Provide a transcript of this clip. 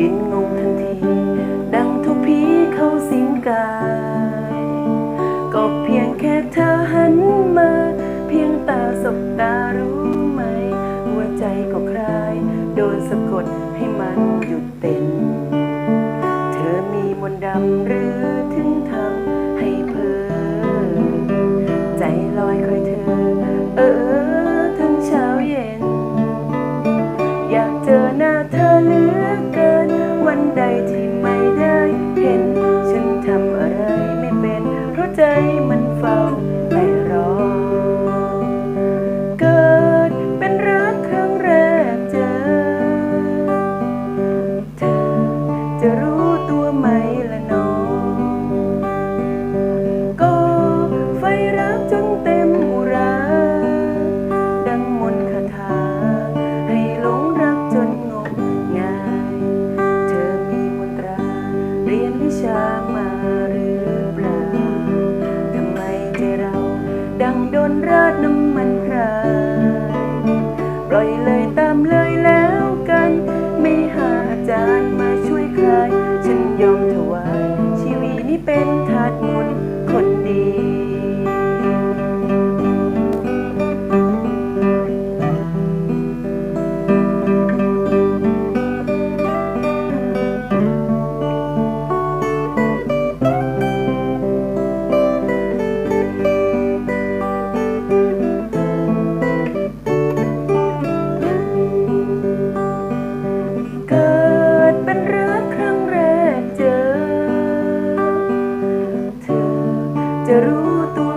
ยืนงงทันที ดังทุกผีเข้าสิงกาย ก็เพียงแค่เธอหันมา เพียงตาสบตารู้ไหม หัวใจก็คลาย โดนสะกดให้มันหยุดเต้น เธอมีมนต์ดำหรือ มันเฝ้าแต่รอ เกิดเป็นรักครั้งแรกเจอ เธอจะรู้ตัวไหมละน้อง ก็ไฟรักจนเต็มอุรา ดังมนต์คาถา ให้หลงรักจนงมงาย เธอมีมนตรา เรียนวิชามาหรือเดังโดนราดน้ำมันพรายปล่อยเลยตามเลยแล้วกัน ไม่หาอาจารย์มาช่วยคลาย ฉันยอมถวายชีวิตนี้เป็นทาสมน จ